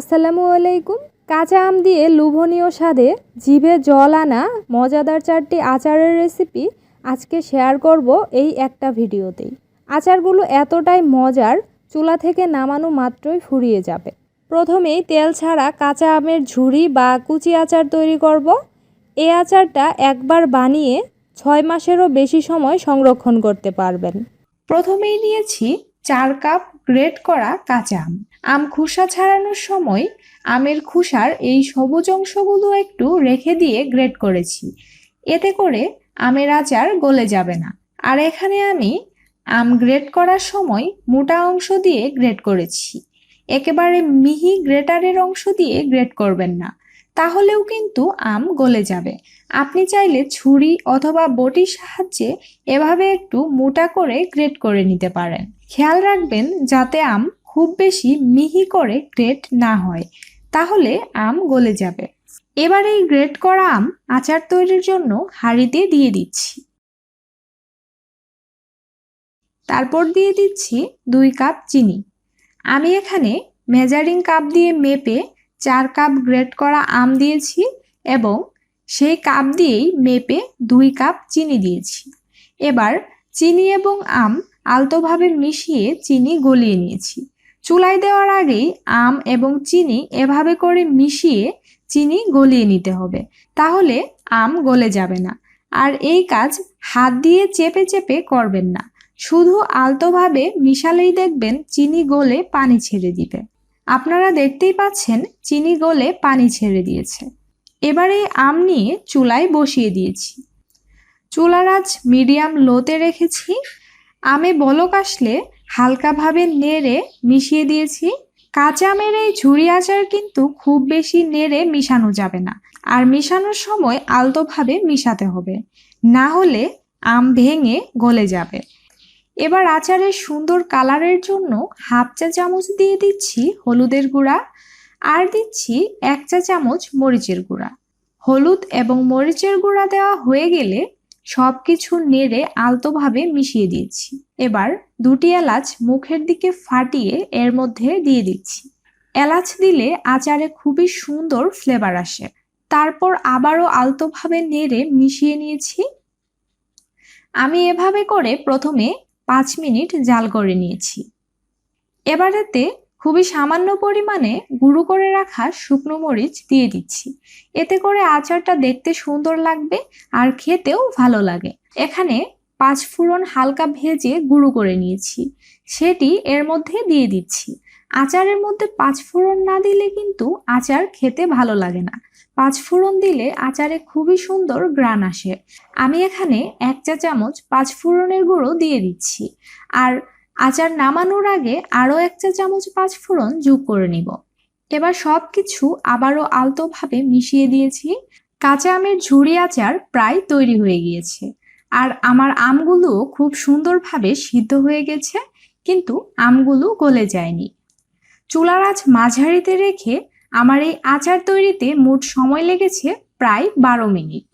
আসসালামু আলাইকুম। কাঁচা আম দিয়ে লোভনীয় স্বাদে জিভে জল আনা মজাদার চারটি আচারের রেসিপি আজকে শেয়ার করব এই একটা ভিডিওতেই। আচারগুলো এতটাই মজার, চুলা থেকে নামানো মাত্রই ফুরিয়ে যাবে। প্রথমেই তেল ছাড়া কাঁচা আমের ঝুড়ি বা কুচি আচার তৈরি করব। এই আচারটা একবার বানিয়ে ছয় মাসেরও বেশি সময় সংরক্ষণ করতে পারবেন। প্রথমেই নিয়েছি চার কাপ গ্রেট করা কাঁচা আম। আম খোসা ছাড়ানোর সময় আমের খোসার এই সবুজ অংশগুলো একটু রেখে দিয়ে গ্রেট করেছি। এতে করে আমের আচার গলে যাবে না। আর এখানে আমি আম গ্রেট করার সময় মোটা অংশ দিয়ে গ্রেট করেছি। একেবারে মিহি গ্রেটারের অংশ দিয়ে গ্রেট করবেন না। তাহলেও কিন্তু আম গলে যাবে। আপনি চাইলে ছুরি অথবা বটির সাহায্যে এভাবে একটু মোটা করে গ্রেট করে নিতে পারেন। খেয়াল রাখবেন যাতে আম খুব বেশি মিহি করে গ্রেট না হয়, তাহলে আম গলে যাবে। এবার এই গ্রেট করা আম আচার তৈরির জন্য হাঁড়িতে দিয়ে দিচ্ছি। তারপর দিয়ে দিচ্ছি দুই কাপ চিনি। আমি এখানে মেজারিং কাপ দিয়ে মেপে চার কাপ গ্রেট করা আম দিয়েছি এবং সেই কাপ দিয়েই মেপে দুই কাপ চিনি দিয়েছি। এবার চিনি এবং আম আলতোভাবে মিশিয়ে চিনি গলিয়ে নিয়েছি। চুলায় দেওয়ার আগেই আম এবং চিনি এভাবে করে মিশিয়ে চিনি গলিয়ে নিতে হবে, তাহলে আম গলে যাবে না। আর এই কাজ হাত দিয়ে চেপে চেপে করবেন না। শুধু আলতোভাবে মিশালেই দেখবেন চিনি গলে পানি ছেড়ে দিবে। আপনারা দেখতেই পাচ্ছেন চিনি গলে পানি ছেড়ে দিয়েছে। এবারে আম নিয়ে চুলায় বসিয়ে দিয়েছি। চুলার আঁচ মিডিয়াম লোতে রেখেছি। আমে বলক আসলে হালকাভাবে নেড়ে মিশিয়ে দিয়েছি। কাঁচা আমের এই ঝুড়ি আচার কিন্তু খুব বেশি নেড়ে মিশানো যাবে না। আর মিশানোর সময় আলতোভাবে মিশাতে হবে। না হলে আম ভেঙে গলে যাবে। এবার আচারের সুন্দর কালারের জন্য হাফ চা চামচ দিয়ে দিচ্ছি হলুদের গুঁড়া আর দিচ্ছি এক চা চামচ মরিচের গুঁড়া। হলুদ এবং মরিচের গুঁড়া দেওয়া হয়ে গেলে সব কিছু নেড়ে আলতোভাবে মিশিয়ে দিয়েছি এবার দুটি এলাচ মুখের দিকে ফাটিয়ে এর মধ্যে দিয়ে দিচ্ছি। এলাচ দিলে আচারে খুবই সুন্দর ফ্লেভার আসে। তারপর আবারও আলতোভাবে নেড়ে মিশিয়ে নিয়েছি। আমি এভাবে করে প্রথমে পাঁচ মিনিট জাল করে নিয়েছি। এবারেতে খুবই সামান্য পরিমাণে গুঁড়ো করে রাখা শুকনো মরিচ দিয়ে দিচ্ছি। এতে করে আচারটা দেখতে সুন্দর লাগবে আর খেতেও ভালো লাগে। এখানে পাঁচ ফোড়ন হালকা ভেজে গুঁড়ো করে নিয়েছি। সেটি এর মধ্যে দিয়ে দিচ্ছি। আচারের মধ্যে পাঁচ ফোড়ন না দিলে কিন্তু আচার খেতে ভালো লাগে না। পাঁচ ফোড়ন দিলে আচারে খুবই সুন্দর গ্রান আসে। আমি এখানে এক চা চামচ পাঁচ ফোড়নের গুঁড়ো দিয়ে দিচ্ছি। আর আচার নামানোর আগে আরও এক চা চামচ পাঁচ ফোড়ন যোগ করে নিব। এবার সব কিছু আবারও আলতোভাবে মিশিয়ে দিয়েছি। কাঁচা আমের ঝুড়ি আচার প্রায় তৈরি হয়ে গিয়েছে। আর আমার আমগুলো খুব সুন্দরভাবে সিদ্ধ হয়ে গেছে, কিন্তু আমগুলো গলে যায়নি। চুলার আঁচ মাঝারিতে রেখে আমার এই আচার তৈরিতে মোট সময় লেগেছে প্রায় বারো মিনিট।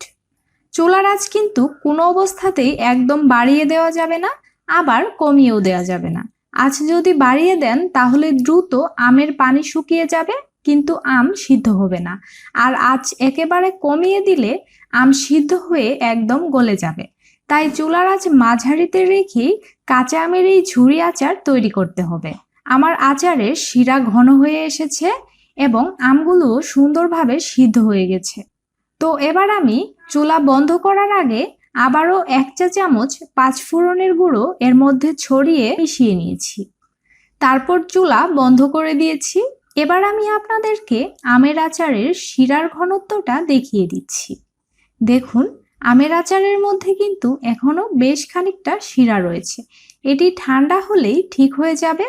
চুলার আঁচ কিন্তু কোনো অবস্থাতেই একদম বাড়িয়ে দেওয়া যাবে না, আবার কমিয়েও দেওয়া যাবে না। আজ যদি বাড়িয়ে দেন, তাহলে দ্রুত আমের পানি শুকিয়ে যাবে, কিন্তু আম সিদ্ধ হবে না। আর আজ একেবারে কমিয়ে দিলে আম সিদ্ধ হয়ে একদম গলে যাবে। তাই চুলার আঁচ মাঝারিতে রেখেই কাঁচা আমের এই ঝুড়ি আচার তৈরি করতে হবে। আমার আচারের শিরা ঘন হয়ে এসেছে এবং আমগুলো সুন্দরভাবে সিদ্ধ হয়ে গেছে। তো এবার আমি চুলা বন্ধ করার আগে আবারও এক চা চামচ পাঁচ ফোড়নের গুঁড়ো এর মধ্যে ছড়িয়ে মিশিয়ে নিয়েছি। তারপর চুলা বন্ধ করে দিয়েছি। এবার আমি আপনাদেরকে আমের আচারের শিরার ঘনত্বটা দেখিয়ে দিচ্ছি। দেখুন, আমের আচারের মধ্যে কিন্তু এখনও বেশ খানিকটা শিরা রয়েছে। এটি ঠান্ডা হলেই ঠিক হয়ে যাবে।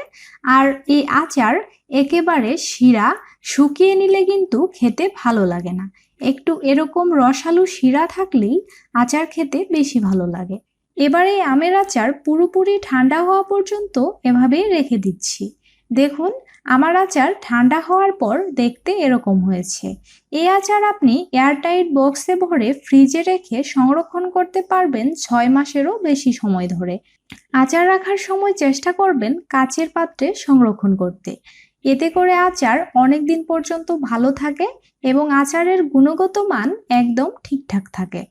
আর এই আচার একেবারে শিরা, শুকিয়ে নিলে কিন্তু খেতে ভালো লাগে না। একটু এরকম রসালো শিরা থাকলেই আচার খেতে বেশি ভালো লাগে। এবারে আমের আচার পুরোপুরি ঠান্ডা হওয়া পর্যন্ত এভাবেই রেখে দিচ্ছি। দেখুন, আমার আচার ঠান্ডা হওয়ার পর দেখতে এরকম হয়েছে। এই আচার আপনি এয়ারটাইট বক্সে ভরে ফ্রিজে রেখে সংরক্ষণ করতে পারবেন ছয় মাসেরও বেশি সময় ধরে। আচার রাখার সময় চেষ্টা করবেন কাচের পাত্রে সংরক্ষণ করতে। এতে করে আচার অনেক দিন পর্যন্ত ভালো থাকে এবং আচারের গুণগত মান একদম ঠিকঠাক থাকে।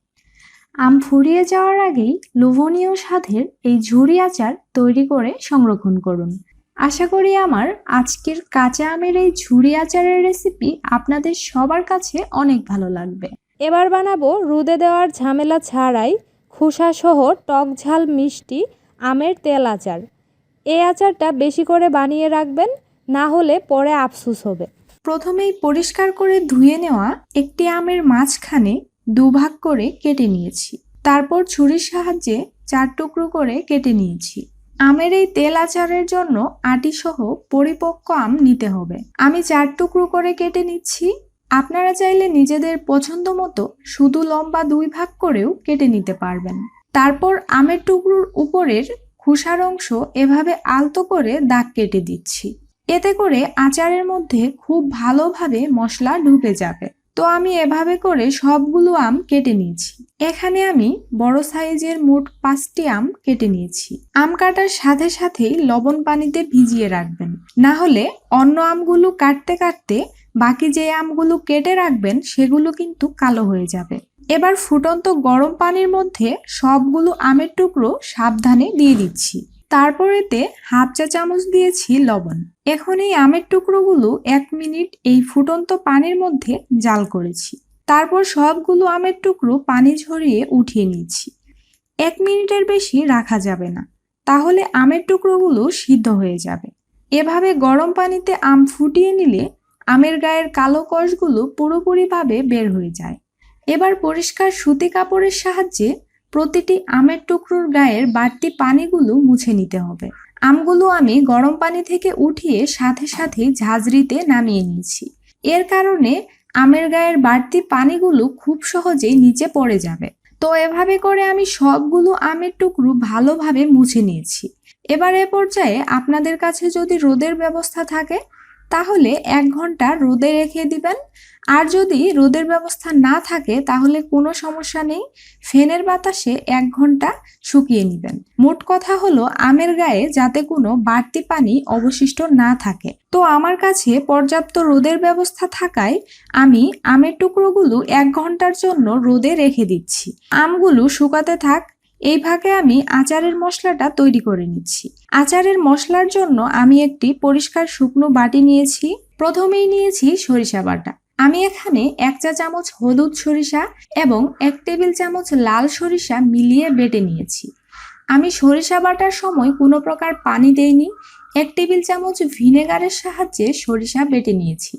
আম ফুরিয়ে যাওয়ার আগেই লোভনীয় স্বাদের এই ঝুরি আচার তৈরি করে সংরক্ষণ করুন। আশা করি আমার আজকের কাঁচা আমের এই ঝুরি আচারের রেসিপি আপনাদের সবার কাছে অনেক ভালো লাগবে। এবার বানাবো রোদে দেওয়ার ঝামেলা ছাড়াই খোসাসহ টক ঝাল মিষ্টি আমের তেল আচার। এই আচারটা বেশি করে বানিয়ে রাখবেন, না হলে পরে আফসুস হবে। প্রথমেই পরিষ্কার করে ধুয়ে নেওয়া একটি আমের মাঝখানে দুভাগ করে কেটে নিয়েছি। তারপর ছুরির সাহায্যে চার টুকরো করে কেটে নিয়েছি। আমের এই তেল আচারের জন্য আটি সহ পরিপক্ক আম নিতে হবে। আমি চার টুকরো করে কেটে নিচ্ছি। আপনারা চাইলে নিজেদের পছন্দ মতো শুধু লম্বা দুই ভাগ করেও কেটে নিতে পারবেন। তারপর আমের টুকরোর উপরের খোসার অংশ এভাবে আলতো করে দাগ কেটে দিচ্ছি। এতে করে আচারের মধ্যে খুব ভালোভাবে মশলা ঢুকে যাবে। তো আমি এভাবে করে সবগুলো আম কেটে নিয়েছি। এখানে আমি বড় সাইজের মোট পাঁচটি আম কেটে নিয়েছি। আম কাটার সাথে সাথেই লবণ পানিতে ভিজিয়ে রাখবেন। না হলে অন্য আমগুলো কাটতে কাটতে বাকি যে আমগুলো কেটে রাখবেন সেগুলো কিন্তু কালো হয়ে যাবে। এবার ফুটন্ত গরম পানির মধ্যে সবগুলো আমের টুকরো সাবধানে দিয়ে দিচ্ছি। তারপর এতে হাফ চা চামচ দিয়েছি লবণ। এখন এই আমের টুকরোগুলো এক মিনিট এই ফুটন্ত পানির মধ্যে জাল করেছি। তারপর সবগুলো আমের টুকরো পানি ঝরিয়ে উঠিয়ে নিয়েছি এক মিনিটের বেশি রাখা যাবে না। তাহলে আমের টুকরোগুলো সিদ্ধ হয়ে যাবে। এভাবে গরম পানিতে আম ফুটিয়ে নিলে আমের গায়ের কালো কষগুলো পুরোপুরিভাবে বের হয়ে যায়। এবার পরিষ্কার সুতি কাপড়ের সাহায্যে প্রতিটি আমের টুকরোর গায়ের বাড়তি পানিগুলো মুছে নিতে হবে। আমগুলো আমি গরম পানি থেকে উঠিয়ে সাথে সাথে ঝাঁঝরিতে নামিয়ে নিয়েছি। এর কারণে আমের গায়ের বাড়তি পানিগুলো খুব সহজেই নিচে পড়ে যাবে। তো এভাবে করে আমি সবগুলো আমের টুকরো ভালোভাবে মুছে নিয়েছি। এবার এ পর্যায়ে আপনাদের কাছে যদি রোদের ব্যবস্থা থাকে তাহলে এক ঘণ্টা রোদে রেখে দিবেন। আর যদি রোদের ব্যবস্থা না থাকে, তাহলে কোনো সমস্যা নেই। ফ্যানের বাতাসে এক ঘণ্টা শুকিয়ে নেবেন। মোট কথা হলো, আমের গায়ে যাতে কোনো বাড়তি পানি অবশিষ্ট না থাকে। তো আমার কাছে পর্যাপ্ত রোদের ব্যবস্থা থাকায় আমি আমের টুকরোগুলো এক ঘণ্টার জন্য রোদে রেখে দিচ্ছি। আমগুলো শুকাতে থাক এই ভাগে আমি আচারের মশলাটা তৈরি করে নিচ্ছি। আচারের মশলার জন্য আমি একটি পরিষ্কার শুকনো বাটি নিয়েছি। প্রথমেই নিয়েছি সরিষা বাটা। আমি এখানে এক চা চামচ হলুদ সরিষা এবং এক টেবিল চামচ লাল সরিষা মিলিয়ে বেটে নিয়েছি। আমি সরিষা বাটার সময় কোনো প্রকার পানি দেইনি। এক টেবিল চামচ ভিনেগারের সাহায্যে সরিষা বেটে নিয়েছি।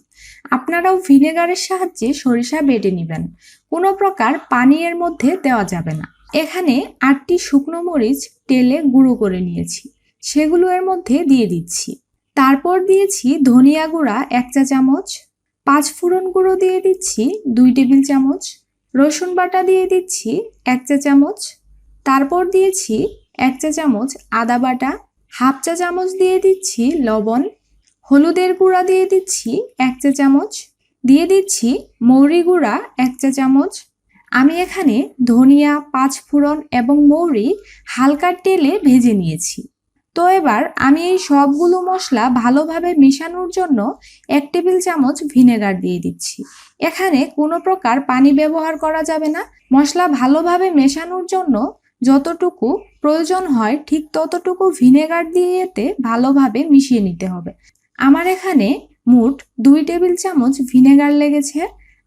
আপনারাও ভিনেগারের সাহায্যে সরিষা বেটে নেবেন। কোনো প্রকার পানি এর মধ্যে দেওয়া যাবে না। এখানে আটটি শুকনো মরিচ তেলে গুঁড়ো করে নিয়েছি। সেগুলো এর মধ্যে দিয়ে দিচ্ছি। তারপর দিয়েছি ধনিয়া গুঁড়া এক চা চামচ, পাঁচ ফোড়ন গুঁড়ো দিয়ে দিচ্ছি দুই টেবিল চামচ, রসুন বাটা দিয়ে দিচ্ছি এক চা চামচ, তারপর দিয়েছি এক চা চামচ আদা বাটা, হাফ চা চামচ দিয়ে দিচ্ছি লবণ, হলুদের গুঁড়া দিয়ে দিচ্ছি এক চা চামচ, দিয়ে দিচ্ছি মৌরি গুঁড়া এক চা চামচ আমি এখানে ধনিয়া পাঁচ ফোড়ন এবং মৌরি হালকা তেলে ভেজে নিয়েছি। তো এবার আমি এই সবগুলো মশলা ভালোভাবে মেশানোর জন্য এক টেবিল চামচ ভিনেগার দিয়ে দিচ্ছি। এখানে কোনো প্রকার পানি ব্যবহার করা যাবে না। মশলা ভালোভাবে মেশানোর জন্য যতটুকু প্রয়োজন হয় ঠিক ততটুকু ভিনেগার দিয়ে এতে ভালোভাবে মিশিয়ে নিতে হবে। আমার এখানে মোট দুই টেবিল চামচ ভিনেগার লেগেছে।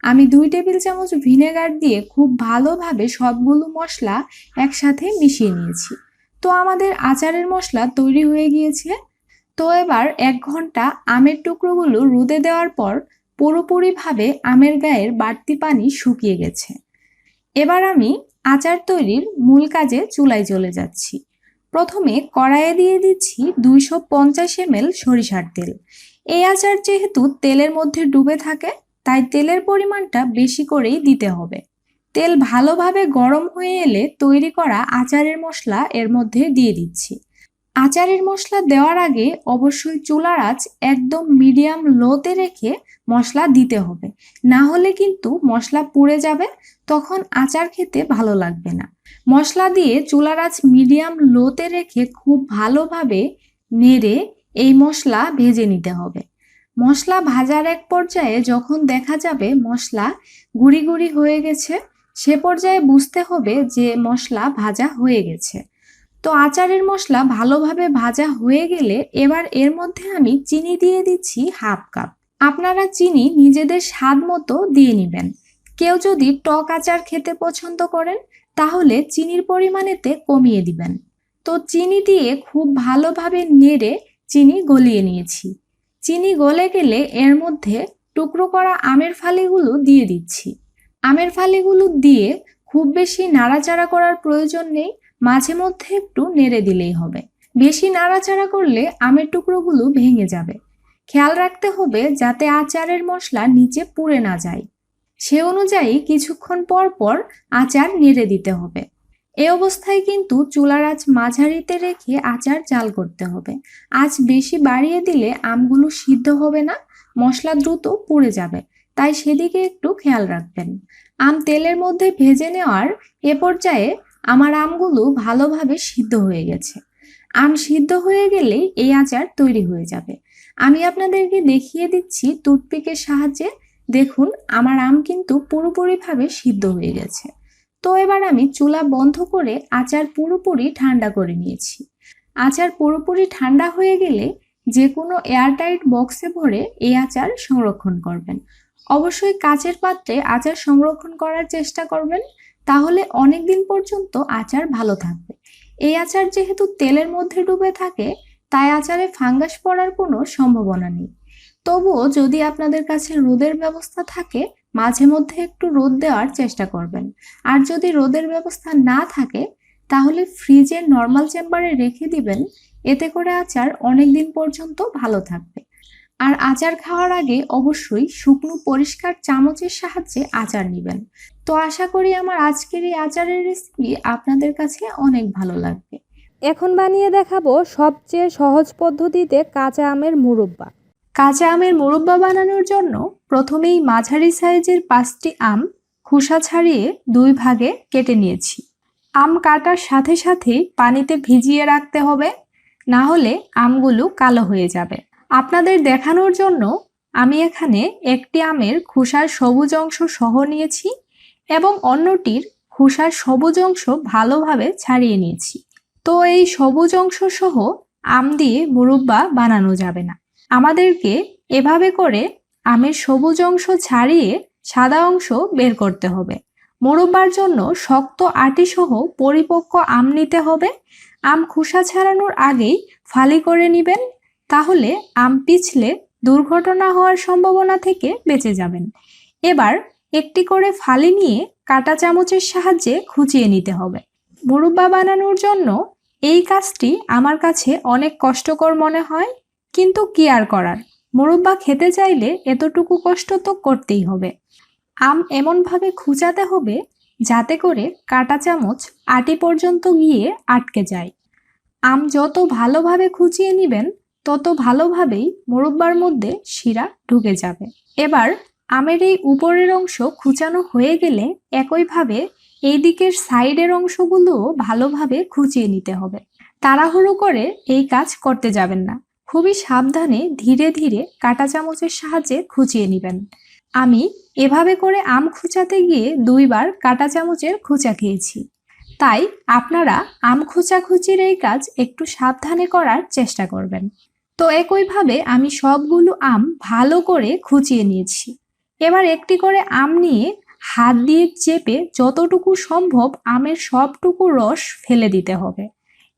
আমি দুই টেবিল চামচ ভিনেগার দিয়ে খুব ভালোভাবে সবগুলো মশলা একসাথে মিশিয়ে নিয়েছি। তো আমাদের আচারের মশলা তৈরি হয়ে গিয়েছে। তো এবার এক ঘণ্টা আমের টুকরোগুলো রোদে দেওয়ার পর পুরোপুরিভাবে আমের গায়ের বাড়তি পানি শুকিয়ে গেছে। এবার আমি আচার তৈরির মূল কাজে চুলায় চলে যাচ্ছি। প্রথমে কড়াইয়ে দিয়ে দিচ্ছি দুইশো পঞ্চাশ এমএল সরিষার তেল। এই আচার যেহেতু তেলের মধ্যে ডুবে থাকে তাই তেলের পরিমাণটা বেশি করেই দিতে হবে। তেল ভালোভাবে গরম হয়ে এলে তৈরি করা আচারের মশলা এর মধ্যে দিয়ে দিচ্ছি। আচারের মশলা দেওয়ার আগে অবশ্যই চুলার আঁচ একদম মিডিয়াম লোতে রেখে মশলা দিতে হবে। না হলে কিন্তু মশলা পুড়ে যাবে, তখন আচার খেতে ভালো লাগবে না। মশলা দিয়ে চুলার আঁচ মিডিয়াম লোতে রেখে খুব ভালোভাবে নেড়ে এই মশলা ভেজে নিতে হবে। মশলা ভাজার এক পর্যায়ে যখন দেখা যাবে মশলা গুঁড়ি গুঁড়ি হয়ে গেছে, সে পর্যায়ে বুঝতে হবে যে মশলা ভাজা হয়ে গেছে। তো আচারের মশলা ভালোভাবে ভাজা হয়ে গেলে এবার এর মধ্যে আমি চিনি দিয়ে দিচ্ছি হাফ কাপ। আপনারা চিনি নিজেদের স্বাদ মতো দিয়ে নেবেন। কেউ যদি টক আচার খেতে পছন্দ করেন, তাহলে চিনির পরিমাণেতে কমিয়ে দিবেন। তো চিনি দিয়ে খুব ভালোভাবে নেড়ে চিনি গলিয়ে নিয়েছি। চিনি গলে গেলে এর মধ্যে টুকরো করা আমের ফালিগুলো দিয়ে দিচ্ছি। আমের ফালিগুলো দিয়ে খুব বেশি নাড়াচাড়া করার প্রয়োজন নেই, মাঝে মধ্যে একটু নেড়ে দিলেই হবে। বেশি নাড়াচাড়া করলে আমের টুকরোগুলো ভেঙে যাবে। খেয়াল রাখতে হবে যাতে আচারের মশলা নিচে পুড়ে না যায়। সে অনুযায়ী কিছুক্ষণ পর পর আচার নেড়ে দিতে হবে। এ অবস্থায় কিন্তু চুলার আঁচ মাঝারিতে রেখে আচার জাল করতে হবে। আঁচ বেশি বাড়িয়ে দিলে আমগুলো সিদ্ধ হবে না, মশলা দ্রুত পুড়ে যাবে। তাই সেদিকে একটু খেয়াল রাখবেন। আম তেলের মধ্যে ভেজে নেওয়ার এ পর্যায়ে আমার আমগুলো ভালোভাবে সিদ্ধ হয়ে গেছে। আম সিদ্ধ হয়ে গেলেই এই আচার তৈরি হয়ে যাবে। আমি আপনাদেরকে দেখিয়ে দিচ্ছি টুথপিকের সাহায্যে। দেখুন, আমার আম কিন্তু পুরোপুরিভাবে সিদ্ধ হয়ে গেছে। তো এবার আমি চুলা বন্ধ করে আচার পুরোপুরি ঠান্ডা করে নিয়েছি। আচার পুরোপুরি ঠান্ডা হয়ে গেলে যে কোনো এয়ারটাইট বক্সে ভরে এই আচার সংরক্ষণ করবেন। অবশ্যই কাচের পাত্রে আচার সংরক্ষণ করার চেষ্টা করবেন, তাহলে অনেক দিন পর্যন্ত আচার ভালো থাকবে। এই আচার যেহেতু তেলের মধ্যে ডুবে থাকে, তাই আচারে ফাঙ্গাস পড়ার কোনো সম্ভাবনা নেই। তবুও যদি আপনাদের কাছে রোদের ব্যবস্থা থাকে মাঝে মধ্যে একটু রোদ দেওয়ার চেষ্টা করবেন। আর যদি রোদের ব্যবস্থা না থাকে, তাহলে ফ্রিজে নর্মাল চেম্বারে রেখে দিবেন। এতে করে আচার অনেক দিন পর্যন্ত ভালো থাকবে। আর আচার খাওয়ার আগে অবশ্যই শুকনো পরিষ্কার চামচের সাহায্যে আচার নেবেন। তো আশা করি আমার আজকের এই আচারের রেসিপি আপনাদের কাছে অনেক ভালো লাগবে। এখন বানিয়ে দেখাবো সবচেয়ে সহজ পদ্ধতিতে কাঁচা আমের মুরব্বা। কাঁচা আমের মুরব্বা বানানোর জন্য প্রথমেই মাঝারি সাইজের পাঁচটি আম খোসা ছাড়িয়ে দুই ভাগে কেটে নিয়েছি। আম কাটার সাথে সাথেই পানিতে ভিজিয়ে রাখতে হবে, না হলে আমগুলো কালো হয়ে যাবে। আপনাদের দেখানোর জন্য আমি এখানে একটি আমের খোসার সবুজ অংশ সহ নিয়েছি এবং অন্যটির খোসার সবুজ অংশ ভালোভাবে ছাড়িয়ে নিয়েছি। তো এই সবুজ অংশ সহ আম দিয়ে মুরব্বা বানানো যাবে না। আমাদেরকে এভাবে করে আমের সবুজ অংশ ছাড়িয়ে সাদা অংশ বের করতে হবে। মোরব্বার জন্য শক্ত আটি সহ পরিপক্ক আম নিতে হবে। আম খোসা ছাড়ানোর আগেই ফালি করে নেবেন, তাহলে আম পিছলে দুর্ঘটনা হওয়ার সম্ভাবনা থেকে বেঁচে যাবেন। এবার একটি করে ফালি নিয়ে কাটা চামচের সাহায্যে খুঁচিয়ে নিতে হবে। মুরব্বা বানানোর জন্য এই কাজটি আমার কাছে অনেক কষ্টকর মনে হয়। কিন্তু কি আর করার? মুরব্বা খেতে চাইলে এতটুকু কষ্ট তো করতেই হবে। আম এমনভাবে খুঁচাতে হবে যাতে করে কাটা চামচ আটি পর্যন্ত গিয়ে আটকে যায়। আম যত ভালোভাবে খুঁচিয়ে নেবেন, তত ভালোভাবেই মুরব্বার মধ্যে শিরা ঢুকে যাবে। এবার আমের এই উপরের অংশ খুঁচানো হয়ে গেলে একইভাবে এই দিকের সাইডের অংশগুলোও ভালোভাবে খুঁচিয়ে নিতে হবে। তাড়াহুড়ো করে এই কাজ করতে যাবেন না। খুবই সাবধানে ধীরে ধীরে কাঁটা চামচের সাহায্যে খুঁচিয়ে নেবেন। আমি এভাবে করে আম খুঁচাতে গিয়ে দুইবার কাঁটা চামচের খুঁচা খেয়েছি। তাই আপনারা আম খুঁচাখুচির এই কাজ একটু সাবধানে করার চেষ্টা করবেন। তো একইভাবে আমি সবগুলো আম ভালো করে খুঁচিয়ে নিয়েছি। এবার একটি করে আম নিয়ে হাত দিয়ে চেপে যতটুকু সম্ভব আমের সবটুকু রস ফেলে দিতে হবে।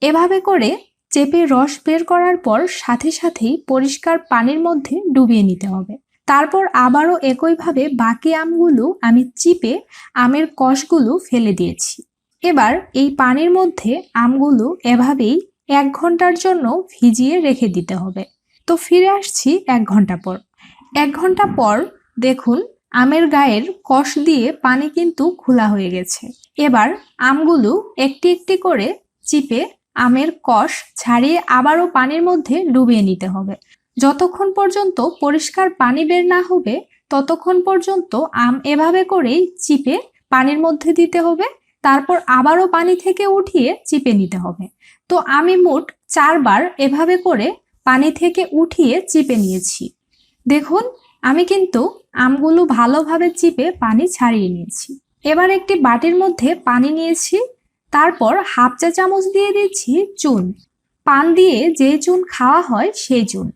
এভাবে করে চেপে রস বের করার পর সাথে সাথেই পরিষ্কার পানির মধ্যে ডুবিয়ে নিতে হবে। তারপর আবারও একইভাবে বাকি আমগুলো আমি চিপে আমের কষগুলো ফেলে দিয়েছি। এবার এই পানির মধ্যে আমগুলো এভাবেই এক ঘণ্টার জন্য ভিজিয়ে রেখে দিতে হবে। তো ফিরে আসছি এক ঘণ্টা পর। এক ঘণ্টা পর দেখুন আমের গায়ের কষ দিয়ে পানি কিন্তু খোলা হয়ে গেছে। এবার আমগুলো একটি একটি করে চিপে আমের কষ ছাড়িয়ে আবারও পানির মধ্যে ডুবিয়ে নিতে হবে। যতক্ষণ পর্যন্ত পরিষ্কার পানি বের না হবে, ততক্ষণ পর্যন্ত আম এভাবে করেই চিপে পানির মধ্যে দিতে হবে, তারপর আবারও পানি থেকে উঠিয়ে চিপে নিতে হবে। তো আমি মোট চারবার এভাবে করে পানি থেকে উঠিয়ে চিপে নিয়েছি। দেখুন, আমি কিন্তু আমগুলো ভালোভাবে চিপে পানি ছাড়িয়ে নিয়েছি। এবার একটি বাটির মধ্যে পানি নিয়েছি। তারপর হাফ চা চামচ দিয়ে দিচ্ছি চুন। পান দিয়ে যে চুন খাওয়া হয় সেই চুন।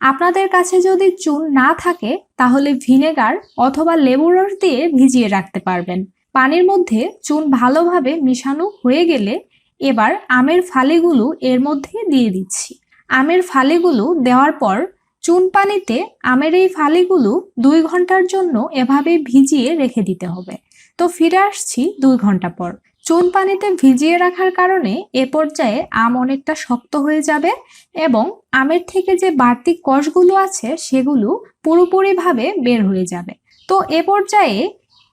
আপনাদের কাছে যদি চুন না থাকে, তাহলে ভিনেগার অথবা লেবুর রস দিয়ে ভিজিয়ে রাখতে পারবেন। পানির মধ্যে চুন ভালোভাবে মিশানো হয়ে গেলে এবার আমের ফালিগুলো এর মধ্যে দিয়ে দিচ্ছি। আমের ফালিগুলো দেওয়ার পর চুন পানিতে আমের এই ফালিগুলো দুই ঘণ্টার জন্য এভাবে ভিজিয়ে রেখে দিতে হবে। তো ফিরে আসছি দুই ঘণ্টা পর। চুন পানিতে ভিজিয়ে রাখার কারণে এ পর্যায়ে আম অনেকটা শক্ত হয়ে যাবে এবং আমের থেকে যে বাড়তি কষগুলো আছে সেগুলো পুরোপুরিভাবে বের হয়ে যাবে। তো এ পর্যায়ে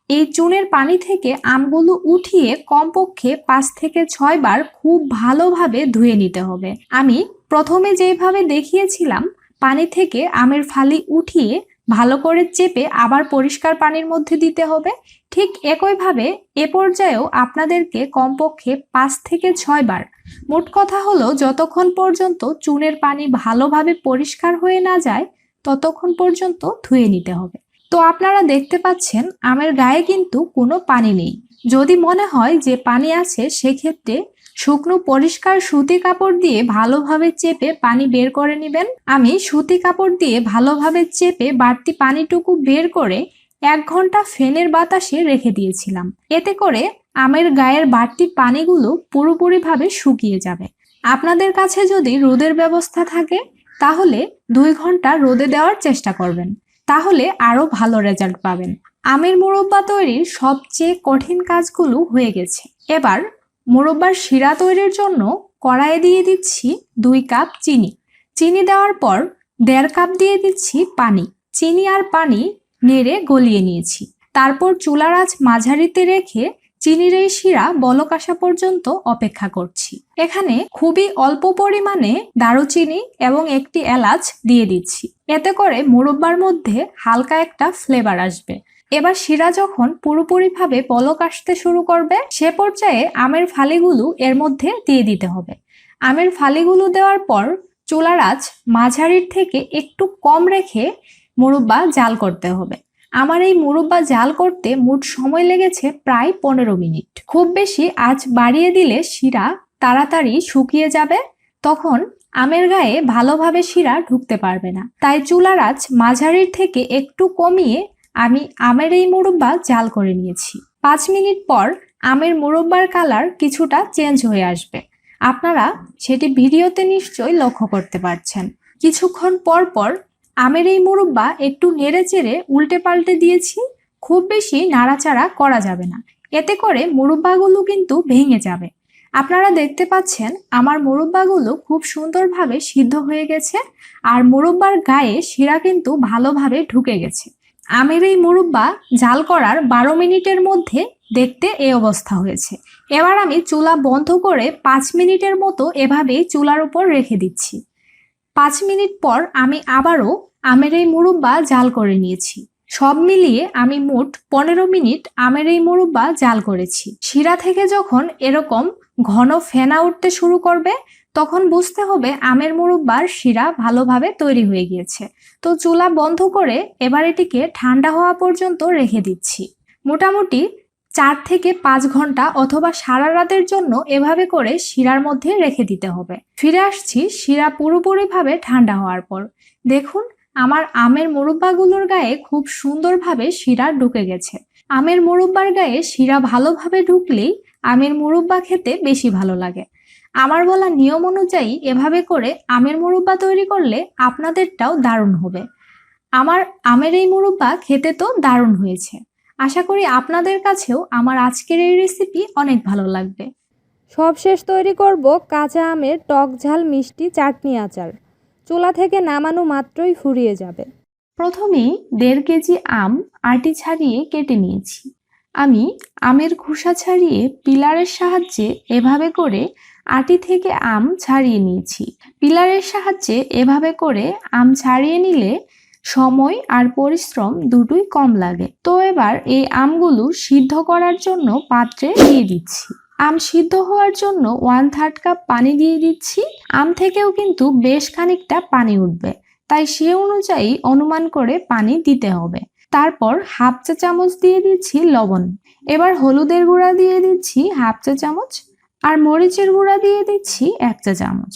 এই চুনের পানি থেকে আমগুলো উঠিয়ে কমপক্ষে পাঁচ থেকে ছয় বার খুব ভালোভাবে ধুয়ে নিতে হবে। আমি প্রথমে যেভাবে দেখিয়েছিলাম, পানি থেকে আমের ফালি উঠিয়ে ভালো করে চেপে আবার পরিষ্কার পানির মধ্যে দিতে হবে। ঠিক একইভাবে এ পর্যায়েও আপনাদেরকে কমপক্ষে পাঁচ থেকে ছয় বার। মোট কথা হলো, যতক্ষণ পর্যন্ত চুনের পানি ভালোভাবে পরিষ্কার হয়ে না যায়, ততক্ষণ পর্যন্ত ধুয়ে নিতে হবে। তো আপনারা দেখতে পাচ্ছেন, আমের গায়ে কিন্তু কোনো পানি নেই। যদি মনে হয় যে পানি আছে, সেক্ষেত্রে শুকনো পরিষ্কার সুতি কাপড় দিয়ে ভালোভাবে চেপে পানি বের করে নেবেন। আমি সুতি কাপড় দিয়ে ভালোভাবে চেপে বাড়তি পানিটুকু বের করে এক ঘণ্টা ফ্যানের বাতাসে রেখে দিয়েছিলাম। এতে করে আমের গায়ের বাড়তি পানিগুলো পুরোপুরিভাবে শুকিয়ে যাবে। আপনাদের কাছে যদি রোদের ব্যবস্থা থাকে, তাহলে দুই ঘণ্টা রোদে দেওয়ার চেষ্টা করবেন। তাহলে আরও ভালো রেজাল্ট পাবেন। আমের মোরব্বা তৈরির সবচেয়ে কঠিন কাজগুলো হয়ে গেছে। এবার মোরব্বার শিরা তৈরির জন্য কড়াইয়ে দিয়ে দিচ্ছি দুই কাপ চিনি। চিনি দেওয়ার পর দেড় কাপ দিয়ে দিচ্ছি পানি। চিনি আর পানি নেড়ে গলিয়ে নিয়েছি। তারপর চুলার আঁচ মাঝারিতে রেখে চিনির এই শিরা বলক আসা পর্যন্ত অপেক্ষা করছি। এখানে খুবই অল্প পরিমাণে দারুচিনি এবং একটি এলাচ দিয়ে দিচ্ছি। এতে করে মুরব্বার মধ্যে হালকা একটা ফ্লেভার আসবে। এবার শিরা যখন পুরোপুরিভাবে পলক আসতে শুরু করবে, সে পর্যায়ে আমের ফালিগুলো এর মধ্যে দিয়ে দিতে হবে। আমের ফালিগুলো দেওয়ার পর চুলার আঁচ মাঝারির থেকে একটু কম রেখে মুরব্বা জাল করতে হবে। আমার এই মুরব্বা জাল করতে মোট সময় লেগেছে প্রায় পনেরো মিনিট। খুব বেশি আঁচ বাড়িয়ে দিলে শিরা তাড়াতাড়ি শুকিয়ে যাবে, তখন আমের গায়ে ভালোভাবে শিরা ঢুকতে পারবে না। তাই চুলার আঁচ মাঝারির থেকে একটু কমিয়ে আমি আমের এই মুরব্বা জাল করে নিয়েছি। পাঁচ মিনিট পর আমের মুরব্বার কালার কিছুটা চেঞ্জ হয়ে আসবে। আপনারা সেটি ভিডিওতে নিশ্চয়ই লক্ষ্য করতে পারছেন। কিছুক্ষণ পর পর আমের এই মুরব্বা একটু নেড়ে চেড়ে উল্টে পাল্টে দিয়েছি, খুব বেশি নাড়াচাড়া করা যাবে না। এতে করে মুরব্বাগুলো কিন্তু ভেঙে যাবে। আপনারা দেখতে পাচ্ছেন, আমার মুরব্বাগুলো খুব সুন্দরভাবে সিদ্ধ হয়ে গেছে, আর মুরব্বার গায়ে শিরা কিন্তু ভালোভাবে ঢুকে গেছে। আমের এই মুরব্বা জাল করার বারো মিনিটের মধ্যে দেখতে এই অবস্থা হয়েছে। এবার আমি চুলা বন্ধ করে পাঁচ মিনিটের মতো এভাবেই চুলার উপর রেখে দিচ্ছি। পাঁচ মিনিট পর আমি আবারও আমের এই মুরব্বা জাল করে নিয়েছি। সব মিলিয়ে আমি মোট পনেরো মিনিট আমের এই মুরব্বা জাল করেছি। শিরা থেকে যখন এরকম ঘন ফেনা উঠতে শুরু করবে তখন বুঝতে হবে আমের মুরব্বার শিরা ভালোভাবে তৈরি হয়ে গিয়েছে। তো চুলা বন্ধ করে এবার এটিকে ঠান্ডা হওয়া পর্যন্ত রেখে দিচ্ছি। মোটামুটি চার থেকে পাঁচ ঘণ্টা অথবা সারা রাতের জন্য এভাবে করে শিরার মধ্যে রেখে দিতে হবে। ফিরে আসছি শিরা পুরোপুরিভাবে ঠান্ডা হওয়ার পর। দেখুন, আমার আমের মুরব্বাগুলোর গায়ে খুব সুন্দরভাবে শিরা ঢুকে গেছে। আমের মুরব্বার গায়ে শিরা ভালোভাবে ঢুকলেই আমের মুরব্বা খেতে বেশি ভালো লাগে। আমার বলা নিয়ম অনুযায়ী এভাবে করে আমের মুরব্বা তৈরি করলে আপনাদেরটাও দারুণ হবে। আমার আমের এই মুরব্বা খেতে তো দারুণ হয়েছে। আশা করি আপনাদের কাছেও আমার আজকের এই রেসিপি অনেক ভালো লাগবে। সবশেষ তৈরি করব কাঁচা আমের টক ঝাল মিষ্টি চাটনি আচার। চুলা থেকে নামানো মাত্রই ফুরিয়ে যাবে। প্রথমেই দেড় কেজি আম আটি ছাড়িয়ে কেটে নিয়েছি। আমি আমের খোসা ছাড়িয়ে পিলারের সাহায্যে এভাবে করে আটি থেকে আম ছাড়িয়ে নিয়েছি। পিলারের সাহায্যে এভাবে করে আম ছাড়িয়ে নিলে সময় আর পরিশ্রম দুটোই কম লাগে। তো এবার এই আমগুলো সিদ্ধ করার জন্য পাত্রে দিয়ে দিচ্ছি। আম সিদ্ধ হওয়ার জন্য ওয়ান থার্ড কাপ পানি দিয়ে দিচ্ছি। আম থেকেও কিন্তু বেশ খানিকটা পানি উঠবে। তাই সে অনুযায়ী অনুমান করে পানি দিতে হবে। তারপর হাফ চা চামচ দিয়ে দিচ্ছি লবণ। এবার হলুদের গুঁড়া দিয়ে দিচ্ছি হাফ চা চামচ আর মরিচের গুঁড়া দিয়ে দিচ্ছি এক চা চামচ।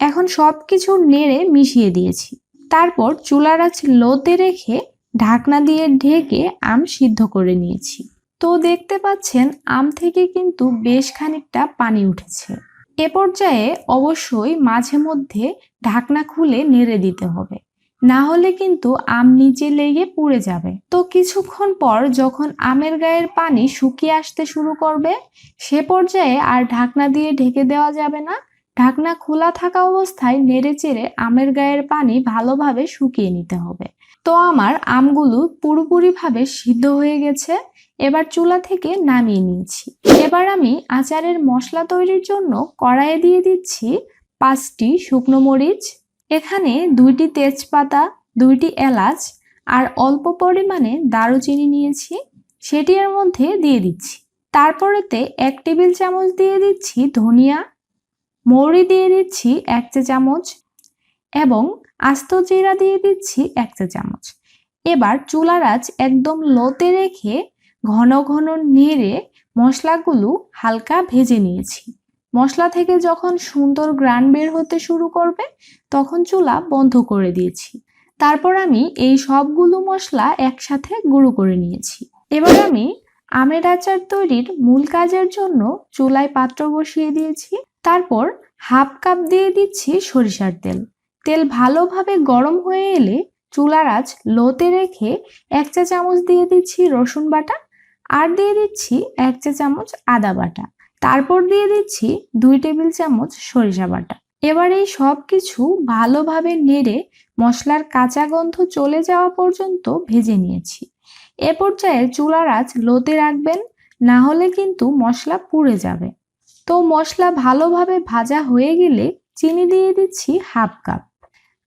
এখন সব কিছু নেড়ে মিশিয়ে দিয়েছি। তারপর চুলার আঁচ লোতে রেখে ঢাকনা দিয়ে ঢেকে আম সিদ্ধ করে নিয়েছি। তো দেখতে পাচ্ছেন, আম থেকে কিন্তু বেশ খানিকটা পানি উঠেছে। এ পর্যায়ে অবশ্যই মাঝে মধ্যে ঢাকনা খুলে নেড়ে দিতে হবে। না হলে কিন্তু আম নিচে লেগে পুড়ে যাবে। তো কিছুক্ষণ পর যখন আমের গায়ের পানি শুকিয়ে আসতে শুরু করবে, সে পর্যায়ে আর ঢাকনা দিয়ে ঢেকে দেওয়া যাবে না। ঢাকনা খোলা থাকা অবস্থায় নেড়ে চেড়ে আমের গায়ের পানি ভালোভাবে শুকিয়ে নিতে হবে। তো আমার আমগুলো পুরোপুরিভাবে সিদ্ধ হয়ে গেছে, এবার চুলা থেকে নামিয়ে নিয়েছি। এবার আমি আচারের মশলা তৈরির জন্য কড়াইয়ে দিয়ে দিচ্ছি পাঁচটি শুকনো মরিচ এখানে দুইটি তেজপাতা, দুইটি এলাচ আর অল্প পরিমাণে দারুচিনি নিয়েছি। সেটি এর মধ্যে দিয়ে দিচ্ছি। তারপরেতে এক টেবিল চামচ দিয়ে দিচ্ছি ধনিয়া, মৌরি দিয়ে দিচ্ছি এক চা চামচ এবং আস্ত জিরা দিয়ে দিচ্ছি এক চা চামচ। এবার চুলার আঁচ একদম লোতে রেখে ঘন ঘন নেড়ে মশলাগুলো হালকা ভেজে নিয়েছি। মশলা থেকে যখন সুন্দর গ্রান বের হতে শুরু করবে, তখন চুলা বন্ধ করে দিয়েছি। তারপর আমি এই সবগুলো মশলা একসাথে গুঁড়ো করে নিয়েছি। এবার আমি আমের আচার তৈরির মূল কাজের জন্য চুলায় পাত্র বসিয়ে দিয়েছি। তারপর হাফ কাপ দিয়ে দিচ্ছি সরিষার তেল। তেল ভালোভাবে গরম হয়ে এলে চুলার আঁচ লোতে রেখে এক চা চামচ দিয়ে দিচ্ছি রসুন বাটা আর দিয়ে দিচ্ছি এক চা চামচ আদা বাটা। তারপর দিয়ে দিচ্ছি দুই টেবিল চামচ সরিষা বাটা। এবার এই সব কিছু ভালোভাবে নেড়ে মশলার কাঁচা গন্ধ চলে যাওয়া পর্যন্ত ভেজে নিয়েছি। এ পর্যায়ে চুলার আঁচ লোতে রাখবেন, না হলে কিন্তু মশলা পুড়ে যাবে। তো মশলা ভালোভাবে ভাজা হয়ে গেলে চিনি দিয়ে দিচ্ছি হাফ কাপ।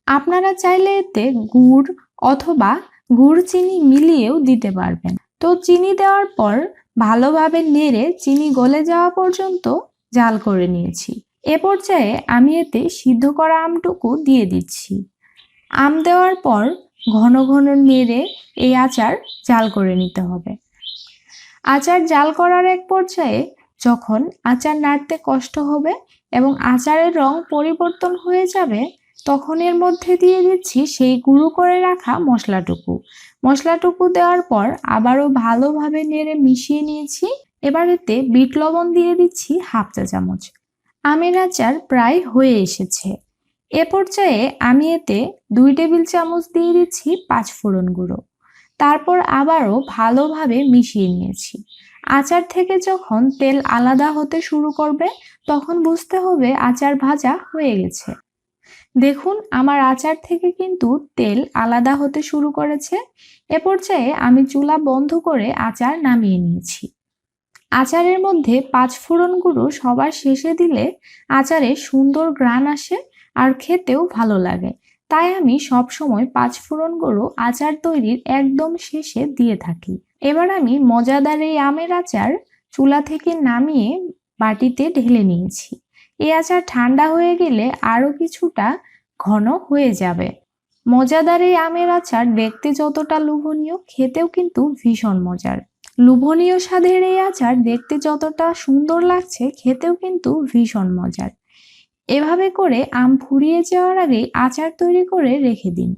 আপনারা চাইলে এতে গুড় অথবা গুড় চিনি মিলিয়েও দিতে পারবেন। তো চিনি দেওয়ার পর ভালোভাবে নেড়ে চিনি গলে যাওয়া পর্যন্ত জাল করে নিয়েছি। এ পর্যায়ে আমি এতে সিদ্ধ করা আমটুকু দিয়ে দিচ্ছি। আম দেওয়ার পর ঘন ঘন নেড়ে এই আচার জাল করে নিতে হবে। আচার জাল করার এক পর্যায়ে যখন আচার নাড়তে কষ্ট হবে এবং আচারের রং পরিবর্তন হয়ে যাবে তখন এর মধ্যে দিয়ে দিচ্ছি সেই গুঁড়ো করে রাখা মশলাটুকু। মশলাটুকু দেওয়ার পর আবারও ভালোভাবে নেড়ে মিশিয়ে নিয়েছি। এবার এতে বিট লবণ দিয়ে দিচ্ছি হাফ চা চামচ। আমের আচার প্রায় হয়ে এসেছে। এ পর্যায়ে আমি এতে দুই টেবিল চামচ দিয়ে দিচ্ছি পাঁচ ফোড়ন গুঁড়ো। তারপর আবারও ভালোভাবে মিশিয়ে নিয়েছি। আচার থেকে যখন তেল আলাদা হতে শুরু করবে, তখন বুঝতে হবে আচার ভাজা হয়ে গেছে। দেখুন, আমার আচার থেকে কিন্তু তেল আলাদা হতে শুরু করেছে। এ পর্যায়ে আমি চুলা বন্ধ করে আচার নামিয়ে নিয়েছি। আচারের মধ্যে পাঁচ ফোড়ন গুঁড়ো সবার শেষে দিলে আচারে সুন্দর গ্রান আসে আর খেতেও ভালো লাগে। তাই আমি সব সময় পাঁচ ফোড়ন গুঁড়ো আচার তৈরির একদম শেষে দিয়ে থাকি। এবার আমি মজাদার এই আমের আচার চুলা থেকে নামিয়ে বাটিতে ঢেলে নিয়েছি। এই আচার ঠান্ডা হয়ে গেলে আরও কিছুটা ঘন হয়ে যাবে। মজাদার এই আমের আচার দেখতে যতটা লোভনীয়, খেতেও কিন্তু ভীষণ মজার। লোভনীয় স্বাদের এই আচার দেখতে যতটা সুন্দর লাগছে, খেতেও কিন্তু ভীষণ মজার। এভাবে করে আম ফুরিয়ে যাওয়ার আগে আচার তৈরি করে রেখে দিন।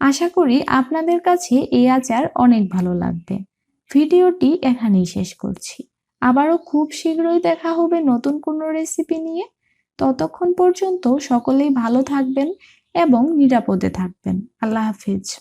আশা করি আপনাদের কাছে এই আচার অনেক ভালো লাগবে। ভিডিওটি এখানেই শেষ করছি। আবারও খুব শীঘ্রই দেখা হবে নতুন কোনো রেসিপি নিয়ে। ততক্ষণ পর্যন্ত সকলেই ভালো থাকবেন এবং নিরাপদে থাকবেন। আল্লাহ হাফিজ।